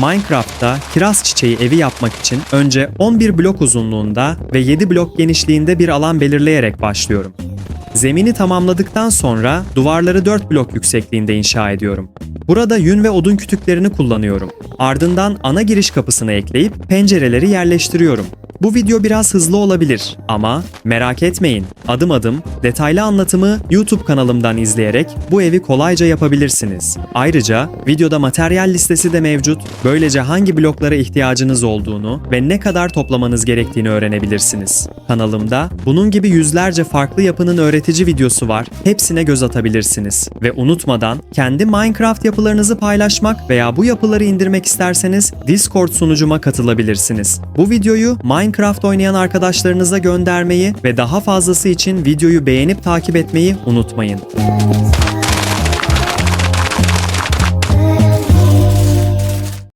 Minecraft'ta kiraz çiçeği evi yapmak için önce 11 blok uzunluğunda ve 7 blok genişliğinde bir alan belirleyerek başlıyorum. Zemini tamamladıktan sonra duvarları 4 blok yüksekliğinde inşa ediyorum. Burada yün ve odun kütüklerini kullanıyorum. Ardından ana giriş kapısını ekleyip pencereleri yerleştiriyorum. Bu video biraz hızlı olabilir ama merak etmeyin. Adım adım detaylı anlatımı YouTube kanalımdan izleyerek bu evi kolayca yapabilirsiniz. Ayrıca videoda materyal listesi de mevcut. Böylece hangi bloklara ihtiyacınız olduğunu ve ne kadar toplamanız gerektiğini öğrenebilirsiniz. Kanalımda bunun gibi yüzlerce farklı yapının öğretici videosu var. Hepsine göz atabilirsiniz. Ve unutmadan kendi Minecraft yapılarınızı paylaşmak veya bu yapıları indirmek isterseniz Discord sunucuma katılabilirsiniz. Bu videoyu Minecraft oynayan arkadaşlarınıza göndermeyi ve daha fazlası için videoyu beğenip takip etmeyi unutmayın.